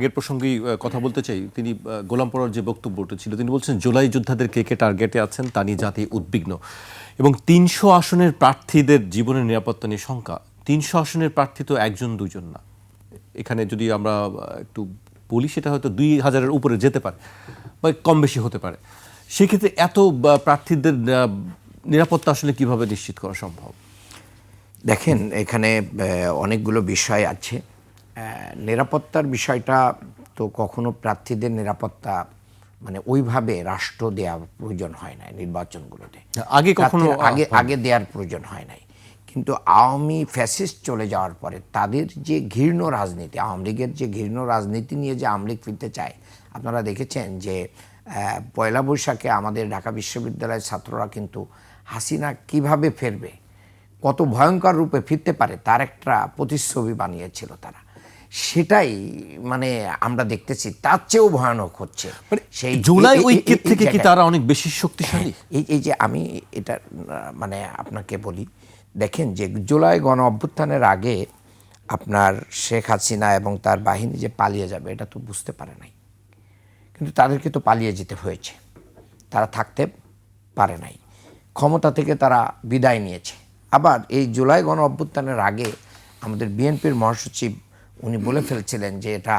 আগের প্রসঙ্গেই কথা বলতে চাই। তিনি গোলাম পড়ার যে বক্তব্যটা ছিল, তিনি বলছেন, জুলাই যোদ্ধাদের কে কে টার্গেটে আছেন তা নিয়ে জাতি উদ্বিগ্ন। এবং তিনশো আসনের প্রার্থীদের জীবনের নিরাপত্তা নিয়ে শঙ্কা। তিনশো আসনের প্রার্থী তো একজন, দুজন না। এখানে যদি আমরা একটু বলি, সেটা হয়তো দুই হাজারের উপরে যেতে পারে বা কম বেশি হতে পারে। সেক্ষেত্রে এত প্রার্থীদের নিরাপত্তা আসলে কীভাবে নিশ্চিত করা সম্ভব? দেখেন, এখানে অনেকগুলো বিষয় আছে। নিরাপত্তার বিষয়টা তো কখনো প্রার্থীদের নিরাপত্তা মানে ওইভাবে রাষ্ট্র দেওয়া প্রয়োজন হয় নাই নির্বাচনগুলোতে। আগে কখনো আগে আগে দেওয়ার প্রয়োজন হয় নাই। কিন্তু আওয়ামী ফ্যাসিস্ট চলে যাওয়ার পরে তাদের যে ঘৃণ্য রাজনীতি আওয়ামী লীগের যে ঘৃণ্য রাজনীতি নিয়ে যে আওয়ামী লীগ ফিরতে চায় আপনারা দেখেছেন যে পয়লা বৈশাখে আমাদের ঢাকা বিশ্ববিদ্যালয়ের ছাত্ররা কিন্তু হাসিনা কীভাবে ফেরবে কত ভয়ঙ্কর রূপে ফিরতে পারে তার একটা প্রতিচ্ছবি বানিয়েছিল তারা। সেটাই মানে আমরা দেখতেছি তার চেয়েও ভয়ানক হচ্ছে। সেই জুলাই এই থেকে কি তারা অনেক বেশি শক্তিশালী? এই এই যে আমি এটা মানে আপনাকে বলি দেখেন যে জুলাই গণ অভ্যুত্থানের আগে আপনার শেখ হাসিনা এবং তার বাহিনী যে পালিয়ে যাবে এটা তো বুঝতে পারে নাই। কিন্তু তাদেরকে তো পালিয়ে যেতে হয়েছে। তারা থাকতে পারে নাই। ক্ষমতা থেকে তারা বিদায় নিয়েছে। আবার এই জুলাই গণ অভ্যুত্থানের আগে আমাদের বিএনপির মহাসচিব উনি বলে ফেলছিলেন যে এটা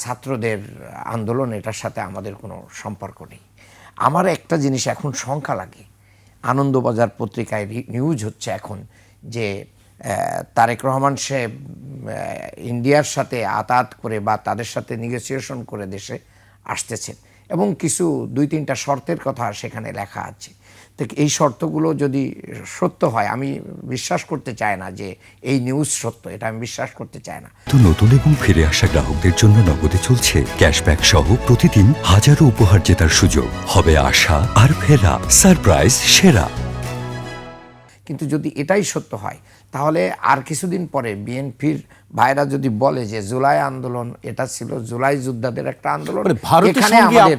ছাত্রদের আন্দোলন, এটার সাথে আমাদের কোনো সম্পর্ক নেই। আমার একটা জিনিস এখন সংখ্যা লাগে। আনন্দবাজার পত্রিকায় নিউজ হচ্ছে এখন যে তারেক রহমান সাহেব ইন্ডিয়ার সাথে আতাত করে বা তাদের সাথে নেগোসিয়েশন করে দেশে আসতেছেন। এবং কিছু দুই তিনটা শর্তের কথা সেখানে লেখা আছে। তো এই শর্তগুলো যদি সত্য হয় আমি বিশ্বাস করতে চাই না যে এই নিউজ সত্য এটা আমি বিশ্বাস করতে চাই না। তো নতুন এবং ফিরে আসা গ্রাহকদের জন্য নগদে চলছে ক্যাশব্যাক সহ প্রতিদিন হাজারো উপহার জেতার সুযোগ। হবে আশা আর ফেরা সারপ্রাইজ সেরা। কিন্তু যদি এটাই সত্য হয় তাহলে আর কিছুদিন পরে বিএনপির ভাইরা যদি বলে যে জুলাই আন্দোলন এটা ছিল জুলাই যোদ্ধাদের একটা আন্দোলন মানে এখানে আমাদের-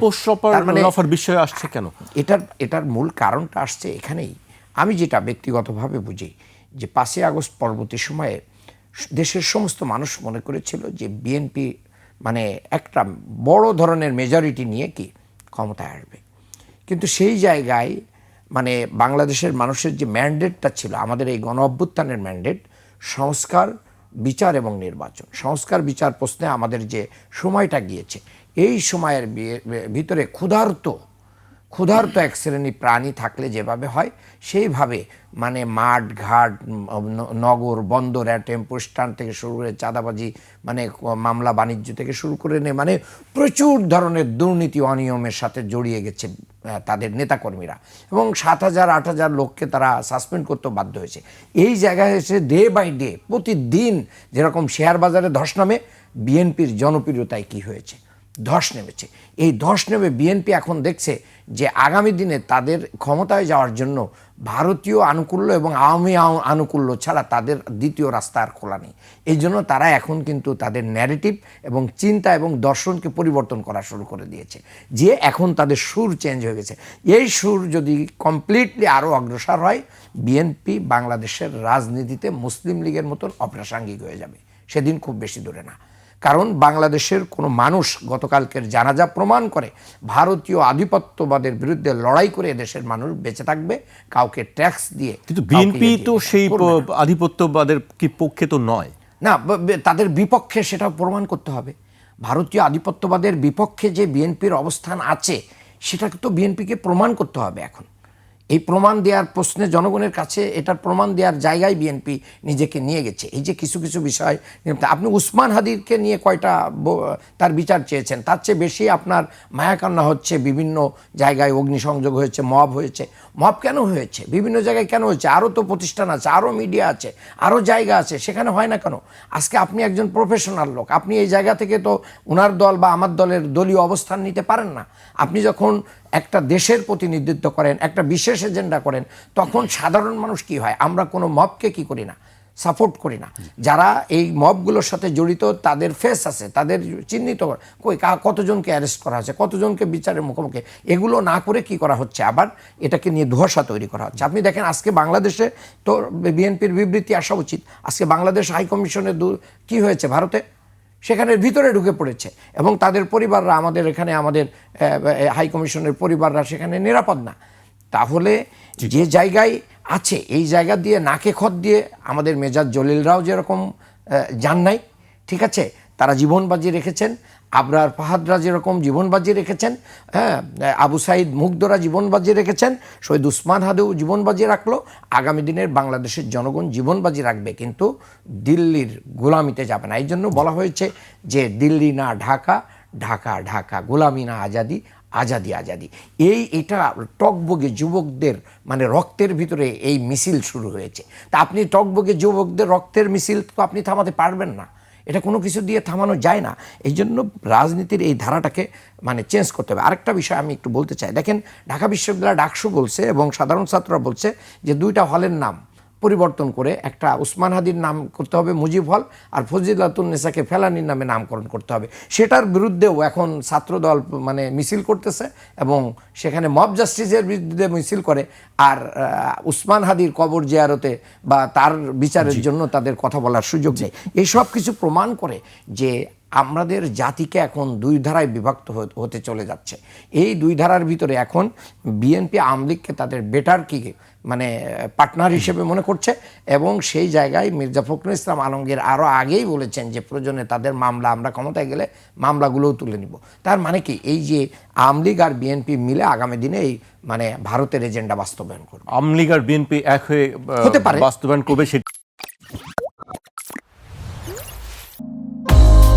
মানে বিষয় আসছে কেন? এটার এটার মূল কারণটা আসছে এখানেই। আমি যেটা ব্যক্তিগতভাবে বুঝি যে পাঁচই আগস্ট পরবর্তী সময়ে দেশের সমস্ত মানুষ মনে করেছিল যে বিএনপি মানে একটা বড় ধরনের মেজরিটি নিয়ে কি ক্ষমতায় আসবে। কিন্তু সেই জায়গায় মানে বাংলাদেশের মানুষের যে ম্যান্ডেটটা ছিল, আমাদের এই গণ অভ্যুত্থানের ম্যান্ডেট, সংস্কার, বিচার এবং নির্বাচন। সংস্কার, বিচার প্রশ্নে আমাদের যে সময়টা গিয়েছে, এই সময়ের ভিতরে ক্ষুধার্ত ক্ষুধার্ত এক শ্রেণি প্রাণী থাকলে যেভাবে হয়, সেইভাবে মানে মাঠ, ঘাট নগর, বন্দর টেম্পো, স্ট্যান্ড থেকে শুরু করে চাঁদাবাজি মানে মামলা, বাণিজ্য থেকে শুরু করে নে মানে প্রচুর ধরনের দুর্নীতি, অনিয়মের সাথে জড়িয়ে গেছে তাদের নেতাকর্মীরা। এবং সাত হাজার, আট হাজার লোককে তারা সাসপেন্ড করতে বাধ্য হয়েছে। এই জায়গায় এসে ডে বাই ডে, প্রতিদিন যেরকম শেয়ার বাজারে ধস নামে, বিএনপির জনপ্রিয়তায় কি হয়েছে? ধস নেমেছে। এই ধস নেমে বিএনপি এখন দেখছে যে আগামী দিনে তাদের ক্ষমতায় যাওয়ার জন্য ভারতীয় আনুকূল্য এবং আওয়ামী আনুকূল্য ছাড়া তাদের দ্বিতীয় রাস্তা আর খোলা নেই। এই জন্য তারা এখন কিন্তু তাদের ন্যারেটিভ এবং চিন্তা এবং দর্শনকে পরিবর্তন করা শুরু করে দিয়েছে। যে এখন তাদের সুর চেঞ্জ হয়ে গেছে। এই সুর যদি কমপ্লিটলি আরও অগ্রসর হয়, বিএনপি বাংলাদেশের রাজনীতিতে মুসলিম লীগের মতন অপ্রাসঙ্গিক হয়ে যাবে। সেদিন খুব বেশি দূরে না। কারণ বাংলাদেশের কোনো মানুষ গতকালকের জানাজা প্রমাণ করে ভারতীয় আধিপত্যবাদের বিরুদ্ধে লড়াই করে দেশের মানুষ বেঁচে থাকবে কাউকে ট্যাক্স দিয়ে কিন্তু বিএনপি ইয়ে তো সেই আধিপত্যবাদের কি পক্ষে তো নয়। না তাদের বিপক্ষে সেটা প্রমাণ করতে হবে। ভারতীয় আধিপত্যবাদের বিপক্ষে যে বিএনপির অবস্থান আছে সেটাকে তো বিএনপিকে প্রমাণ করতে হবে এখন। এই প্রমাণ দেওয়ার প্রশ্নে জনগণের কাছে এটার প্রমাণ দেওয়ার জায়গায় বিএনপি নিজেকে নিয়ে গেছে। এই যে কিছু কিছু বিষয় আপনি উসমান হাদিরকে নিয়ে কয়টা তার বিচার চেয়েছেন? তার চেয়ে বেশি আপনার মায়াকান্না হচ্ছে, বিভিন্ন জায়গায় অগ্নিসংযোগ হয়েছে, মব হয়েছে। মব কেন হয়েছে? বিভিন্ন জায়গায় কেন হয়েছে? আরও তো প্রতিষ্ঠান আছে আরও মিডিয়া আছে আরও জায়গা আছে, সেখানে হয় না কেন? আজকে আপনি একজন প্রফেশনাল লোক, আপনি এই জায়গা থেকে তো ওনার দল বা আমার দলের দলীয় অবস্থান নিতে পারেন না। আপনি যখন একটা দেশের প্রতিনিধিত্ব করেন, একটা বিশেষ এজেন্ডা করেন, তখন সাধারণ মানুষ কি হয়? আমরা কোনো মবকে কি করি না? সাপোর্ট করি না। যারা এই মবগুলোর সাথে জড়িত, তাদের ফেস আছে, তাদের চিহ্নিত কই কতজনকে অ্যারেস্ট করা হচ্ছে, কতজনকে বিচারের মুখোমুখি? এগুলো না করে কি করা হচ্ছে? আবার এটাকে নিয়ে ধোঁয়াশা তৈরি করা হচ্ছে। আপনি দেখেন, আজকে বাংলাদেশে তো বিএনপির বিবৃতি আসা উচিত। আজকে বাংলাদেশ হাইকমিশনের দু- কি হয়েছে ভারতে? সেখানে ভিতরে ঢুকে পড়েছে এবং তাদের পরিবাররা আমাদের এখানে আমাদের হাই কমিশনের পরিবাররা সেখানে নিরাপদ না। তাহলে যে জায়গায় আছে এই জায়গা দিয়ে নাকে খত দিয়ে আমাদের মেজাজ জলিলরাও যেরকম যান নাই ঠিক আছে? তারা জীবন বাজি রেখেছেন আবরার ফাহাদরা যেরকম জীবন বাজি রেখেছেন হ্যাঁ আবু সাইদ মুগ্ধরা জীবন বাজি রেখেছেন, শহীদ উসমান হাদেও জীবন বাজি রাখল, আগামী দিনের বাংলাদেশের জনগণ জীবন বাজি রাখবে, কিন্তু দিল্লির গোলামিতে যাবে না। এই জন্য বলা হয়েছে যে দিল্লি না ঢাকা ঢাকা ঢাকা, গোলামি না আজাদি আজাদি আজাদি। এই এটা টকবগে যুবকদের মানে রক্তের ভিতরে এই মিছিল শুরু হয়েছে। তা আপনি টকবগে যুবকদের রক্তের মিছিল তো আপনি থামাতে পারবেন না। এটা কোনো কিছু দিয়ে থামানো যায় না। এই জন্য রাজনীতির এই ধারাটাকে মানে চেঞ্জ করতে হবে। আরেকটা বিষয় আমি একটু বলতে চাই। দেখেন, ঢাকা বিশ্ববিদ্যালয় ডাকসু বলছে এবং সাধারণ ছাত্ররা বলছে যে দুইটা হলের নাম। পরিবর্তন করে একটা উসমান হাদির নাম করতে হবে মুজিব হল আর ফজিলাতুন নেসাকে ফেলানির নামে নামকরণ করতে হবে। সেটার বিরুদ্ধেও এখন ছাত্রদল মানে মিছিল করতেছে এবং সেখানে মব জাস্টিসের বিরুদ্ধে মিছিল করে আর উসমান হাদির কবর জিয়ারতে বা তার বিচারের জন্য তাদের কথা বলার সুযোগ নেই। এই সব কিছু প্রমাণ করে যে আমাদের জাতিকে এখন দুই ধারায় বিভক্ত হতে- চলে যাচ্ছে। এই দুই ধারার ভিতরে এখন বিএনপি আমলিগকে তাদের বেটার কি মানে পার্টনার হিসেবে মনে করছে এবং সেই জায়গায় মির্জা ফখরুল ইসলাম আলমগীর আরও আগেই বলেছেন যে প্রয়োজনে তাদের মামলা আমরা ক্ষমতায় গেলে মামলাগুলোও তুলে নিব। তার মানে কি এই যে আমলিগ আর বিএনপি মিলে আগামী দিনে এই মানে ভারতের এজেন্ডা বাস্তবায়ন করবে। আওয়ামী লীগ আর বিএনপি এক হয়ে হতে পারে। বাস্তবায়ন করবে